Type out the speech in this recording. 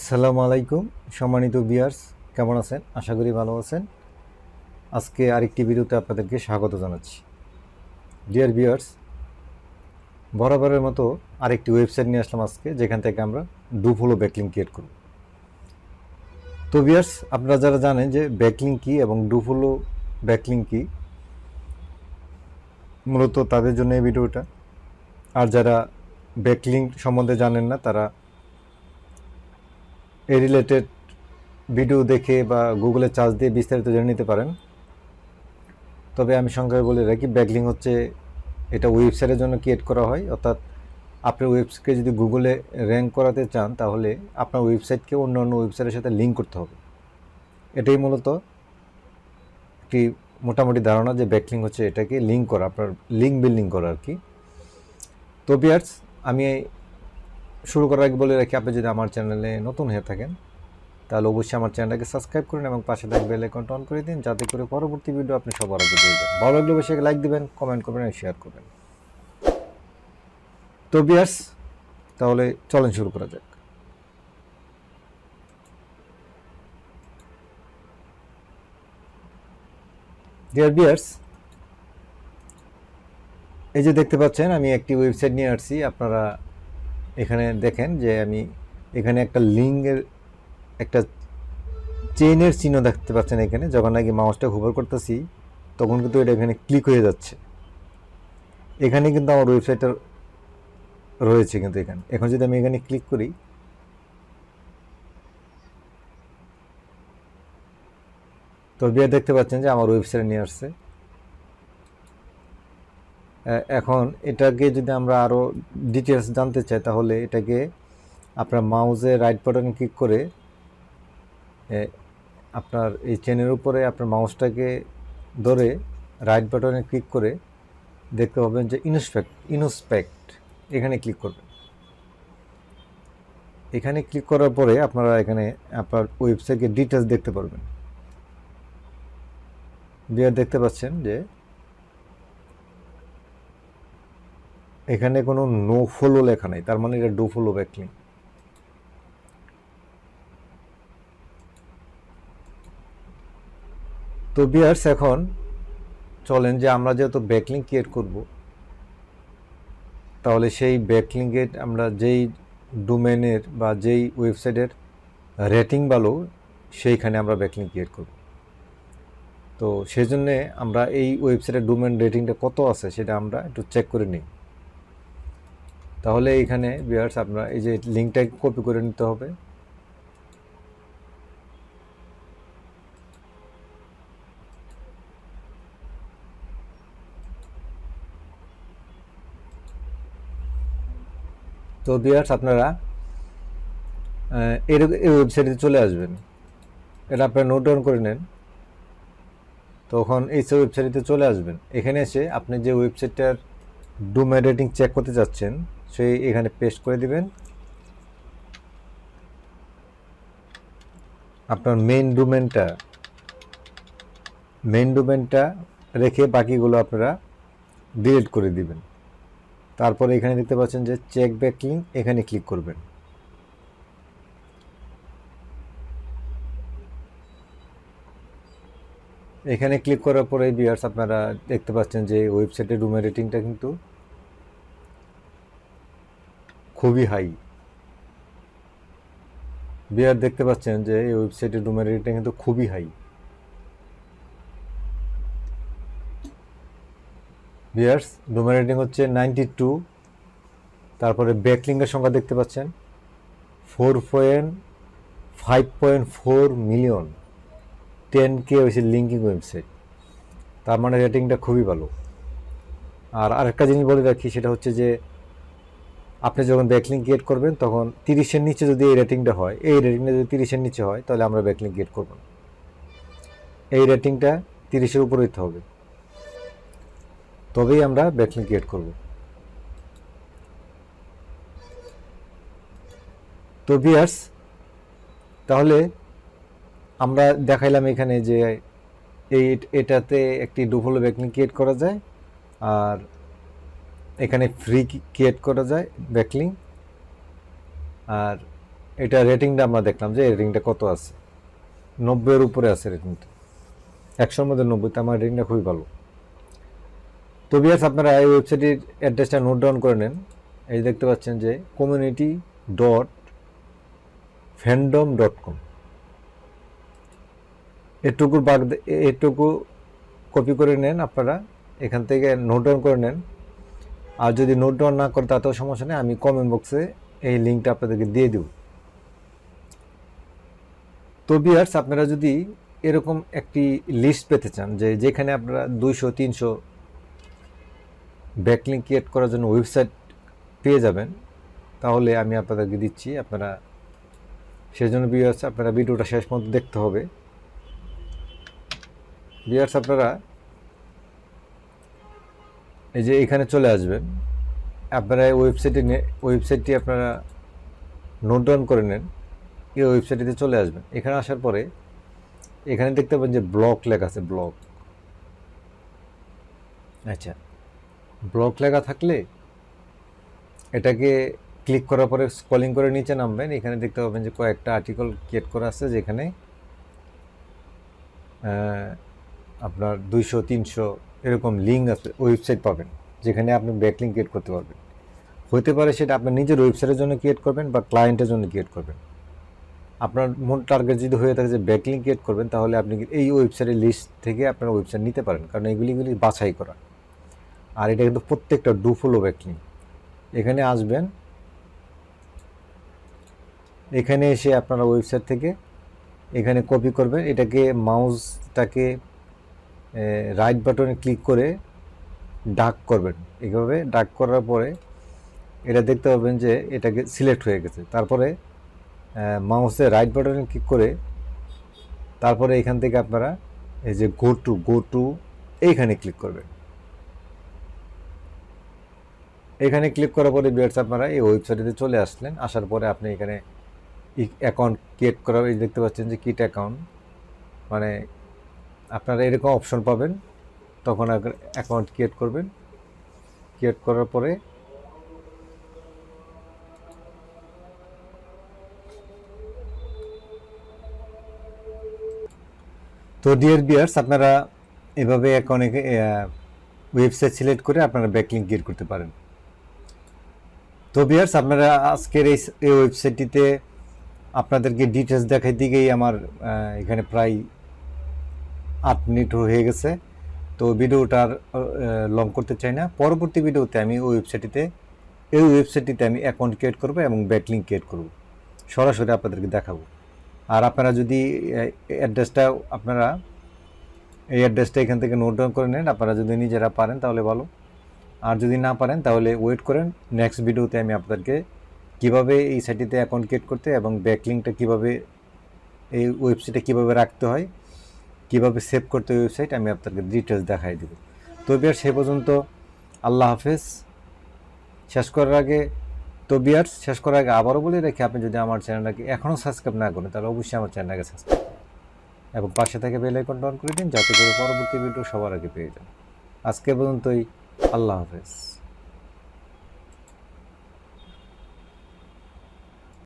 আসসালামু আলাইকুম, সম্মানিত বিয়ার্স কেমন আছেন? আশা করি ভালো আছেন। আজকে আরেকটি ভিডিওতে আপনাদেরকে স্বাগত জানাচ্ছি। ডিয়ার বিয়ার্স বরাবরের মতো আরেকটি ওয়েবসাইট নিয়ে আসলাম আজকে, যেখান থেকে আমরা ডুফলো ব্যাকলিং ক্রিয়েট করব। তো বিয়ার্স আপনারা যারা জানেন যে ব্যাকলিং কি এবং ডুফলো ব্যাকলিং কি, মূলত তাদের জন্য এই ভিডিওটা। আর যারা ব্যাকলিং সম্বন্ধে জানেন না, তারা এই রিলেটেড ভিডিও দেখে বা গুগলে চার্জ দিয়ে বিস্তারিত জেনে নিতে পারেন। তবে আমি সংক্ষেপে বলে রাখি ব্যাকলিং হচ্ছে এটা ওয়েবসাইটের জন্য ক্রিয়েট করা হয়। অর্থাৎ আপনার ওয়েবসাইটকে যদি গুগলে র্যাঙ্ক করাতে চান, তাহলে আপনার ওয়েবসাইটকে অন্য অন্য ওয়েবসাইটের সাথে লিঙ্ক করতে হবে। এটাই মূলত একটি মোটামুটি ধারণা যে ব্যাকলিং হচ্ছে এটাকে লিঙ্ক করা, আপনার লিঙ্ক বিল্ডিং করা আর কি। তো বিয়ার্স আমি শুরু করার আগে বলে রাখি, আপনি যদি আমার চ্যানেলে নতুন হয়ে থাকেন, তাহলে অবশ্যই আমার চ্যানেলটাকে সাবস্ক্রাইব করুন এবং পাশে থাকা বেল আইকনটা অন করে দিন, যাতে করে পরবর্তী ভিডিও আপনি সবার আগে পেয়ে যান। ভালো লাগলে অবশ্যই লাইক দিবেন কমেন্ট করবেন এবং শেয়ার করবেন। তো বিয়ার্স তাহলে চলেন শুরু করা যাক। ডিয়ার বিয়ার্স এই যে দেখতে পাচ্ছেন, আমি একটি ওয়েবসাইট নিয়ে আসছি, আপনারা এখানে দেখেন যে আমি এখানে একটা লিঙ্কের একটা চেইনের চিহ্ন দেখতে পাচ্ছেন এখানে। যখন নাকি মাউসটা হুভার করতেছি, তখন কিন্তু এটা এখানে ক্লিক হয়ে যাচ্ছে। এখানে কিন্তু আমার ওয়েবসাইটটা রয়েছে কিন্তু এখানে। এখন যদি আমি এখানে ক্লিক করি, তো বিয়ে দেখতে পাচ্ছেন যে আমার ওয়েবসাইটে নিয়ে আসছে। এখন এটাকে যদি আমরা আরও ডিটেলস জানতে চাই, তাহলে এটাকে আপনার মাউসে রাইট বাটন ক্লিক করে আপনার এই চেনের উপরে আপনার মাউসটাকে ধরে রাইট বাটনে ক্লিক করে দেখতে পাবেন যে ইনস্পেক্ট ইনস্পেক্ট এখানে ক্লিক করবেন। এখানে ক্লিক করার পরে আপনারা এখানে আপনার ওয়েবসাইটকে ডিটেলস দেখতে পারবেন। বিয়ার দেখতে পাচ্ছেন যে এখানে কোনো নো ফলো লেখা নেই, তার মানে এটা ডো ফলো ব্যাকলিং তো বিয়ার্স এখন চলেন যে আমরা যেহেতু ব্যাকলিং ক্রিয়েট করব, তাহলে সেই ব্যাকলিংয়ের আমরা যেই ডোমেনের বা যেই ওয়েবসাইটের রেটিং ভালো সেইখানে আমরা ব্যাকলিং ক্রিয়েট করব। তো সেই জন্যে আমরা এই ওয়েবসাইটের ডোমেন রেটিংটা কত আছে সেটা আমরা একটু চেক করে নিই। তাহলে এখানে বিয়ার্স আপনার এই যে লিঙ্কটা কপি করে নিতে হবে। তো বিয়ার্স আপনারা আহ, এর- এই ওয়েবসাইটে চলে আসবেন। এটা আপনারা নোট ডাউন করে নেন। তখন এই ওয়েবসাইটে চলে আসবেন। এখানে এসে আপনি যে ওয়েবসাইটটার ডোমেন রেটিং চেক করতে চাচ্ছেন সেই এখানে পেস্ট করে দিবেন। আপনার মেইন ডোমেনটা মেইন ডোমেনটা রেখে বাকিগুলো আপনারা ডিলিট করে দিবেন। তারপরে এখানে দেখতে পাচ্ছেন যে চেক ব্যাক এখানে ক্লিক করবেন। এখানে ক্লিক করার পরে বিয়ার্স আপনারা দেখতে পাচ্ছেন যে ওয়েবসাইটের রুমের রেটিংটা কিন্তু খুবই হাই। বিয়ার দেখতে পাচ্ছেন যে এই ওয়েবসাইটের রুমের রেটিংটা কিন্তু খুবই হাই। বিয়ার্স ডোমেন রেটিং হচ্ছে নাইনটি টু তারপরে ব্যাকলিঙ্কের সংখ্যা দেখতে পাচ্ছেন। Four point five point four million ten K হয়েছে লিঙ্কিং ওয়েবসাইট তার মানে রেটিংটা খুবই ভালো। আর আরেকটা জিনিস বলে রাখি, সেটা হচ্ছে যে আপনি যখন ব্যাকলিং ক্রিয়েট করবেন, তখন তিরিশের নিচে যদি এই রেটিংটা হয়, এই রেটিংটা যদি তিরিশের নিচে হয়, তাহলে আমরা ব্যাকলিং ক্রিয়েট করব না। এই রেটিংটা তিরিশের উপরে দিতে হবে তবেই আমরা ব্যাকলিং ক্রিয়েট করব তো বিয়ার্স তাহলে আমরা দেখাইলাম এখানে যে এই এটাতে একটি ডুফলো ব্যাকলিং ক্রিয়েট করা যায়, আর এখানে ফ্রি ক্রিয়েট করা যায় ব্যাকলিং আর এটা রেটিংটা আমরা দেখলাম যে রেটিংটা কত আছে? নব্বইয়ের উপরে আছে রেটিংটা একশোর মধ্যে নব্বইতে আমার রেটিংটা খুবই ভালো। তো বিয়ার্স আপনারা এই ওয়েবসাইটের অ্যাড্রেসটা নোট ডাউন করে নেন। এই দেখতে পাচ্ছেন যে community dot fandom dot com এটুকু বাগ এটুকু কপি করে নেন আপনারা। এখান থেকে নোট ডাউন করে নেন। আর যদি নোট ডাউন না করে, তাতেও সমস্যা নেই। আমি কমেন্ট বক্সে এই লিঙ্কটা আপনাদেরকে দিয়ে দেব। তো বিয়ার্স আপনারা যদি এরকম একটি লিস্ট পেতে চান, যে যেখানে আপনারা দুইশো, তিনশো ব্যাকলিঙ্ক ক্রিয়েট করার জন্য ওয়েবসাইট পেয়ে যাবেন, তাহলে আমি আপনাদেরকে দিচ্ছি, আপনারা সেজন্য বিয়ার্স আপনারা ভিডিওটা শেষ পর্যন্ত দেখতে হবে। বিয়ার্স আপনারা এই যে এখানে চলে আসবেন আপনারা এই ওয়েবসাইটে ওয়েবসাইটটি আপনারা নোট ডাউন করে নেন, এই ওয়েবসাইটটিতে চলে আসবেন। এখানে আসার পরে এখানে দেখতে পাবেন যে ব্লক লেখা আছে ব্লক আচ্ছা ব্লক লেখা থাকলে এটাকে ক্লিক করার পরে স্কলিং করে নিচে নামবেন। এখানে দেখতে পাবেন যে কয়েকটা আর্টিকেল ক্রিয়েট করা আছে যেখানে আপনার দুইশো, তিনশো এরকম লিঙ্ক আছে ওয়েবসাইট পাবেন, যেখানে আপনি ব্যাকলিঙ্ক ক্রিয়েট করতে পারবেন। হতে পারে সেটা আপনার নিজের ওয়েবসাইটের জন্য ক্রিয়েট করবেন বা ক্লায়েন্টের জন্য ক্রিয়েট করবেন। আপনার মূল টার্গেট যদি হয়ে থাকে যে ব্যাকলিঙ্ক ক্রিয়েট করবেন, তাহলে আপনি এই ওয়েবসাইটের লিস্ট থেকে আপনার ওয়েবসাইট নিতে পারেন, কারণ এগুলিগুলি বাছাই করা। আর এটা কিন্তু প্রত্যেকটা ডু ফলো ব্যাকলিঙ্ক এখানে আসবেন, এখানে এসে আপনারা ওয়েবসাইট থেকে এখানে কপি করবেন, এটাকে মাউসটাকে রাইট বাটনে ক্লিক করে ডাক করবেন। এইভাবে ডাক করার পরে এটা দেখতে পাবেন যে এটাকে সিলেক্ট হয়ে গেছে। তারপরে মাউসে রাইট বাটনে ক্লিক করে তারপরে এখান থেকে আপনারা এই যে গো টু গো টু এইখানে ক্লিক করবেন। এখানে ক্লিক করার পরে বিয়ার্স আপনারা এই ওয়েবসাইটে চলে আসলেন, আসার পরে আপনি এখানে অ্যাকাউন্ট ক্রিয়েট করা দেখতে পাচ্ছেন যে কিট অ্যাকাউন্ট মানে আপনারা এরকম অপশন পাবেন, তখন অ্যাকাউন্ট ক্রিয়েট করবেন। ক্রিয়েট করার পরে তো ডিয়ার বিয়ার্স আপনারা এভাবে অনেক ওয়েবসাইট সিলেক্ট করে আপনারা ব্যাকলিঙ্ক ক্রিয়েট করতে পারেন। তো বিয়ার্স আপনারা আজকের এই ওয়েবসাইটটিতে আপনাদেরকে ডিটেলস দেখাই দিকেই আমার এখানে প্রায় আট মিনিট হয়ে গেছে। তো ভিডিওটার লং করতে চাই না। পরবর্তী ভিডিওতে আমি ওই ওয়েবসাইটটিতে এই ওয়েবসাইটটিতে আমি অ্যাকাউন্ট ক্রিয়েট করব এবং ব্যাকলিঙ্ক ক্রিয়েট করব। সরাসরি আপনাদেরকে দেখাবো। আর আপনারা যদি অ্যাড্রেসটা আপনারা, এই অ্যাড্রেসটা এখান থেকে নোট ডাউন করে নেন। আপনারা যদি নিজেরা পারেন তাহলে ভালো। আর যদি না পারেন তাহলে ওয়েট করেন। নেক্সট ভিডিওতে আমি আপনাদেরকে কীভাবে এই সাইটটিতে অ্যাকাউন্ট ক্রিয়েট করতে এবং ব্যাকলিংটা কীভাবে, এই ওয়েবসাইটে কীভাবে রাখতে হয় কীভাবে সেভ করতে ওয়েবসাইট আমি আপনাদেরকে ডিটেলস দেখাই দেবো। তো বিয়ার সে পর্যন্ত আল্লাহ হাফেজ। শেষ করার আগে তো শেষ করার আগে আবারও বলে রাখি, আপনি যদি আমার চ্যানেলটাকে এখনও সাবস্ক্রাইব না করেন, তাহলে অবশ্যই আমার চ্যানেলটাকে সাবস্ক্রাইব এবং পাশে থেকে বেল আইকনটা অন করে দিন, যাতে করে পরবর্তী ভিডিও সবার আগে পেয়ে যান। আজকে পর্যন্তই, আল্লাহ হাফেজ।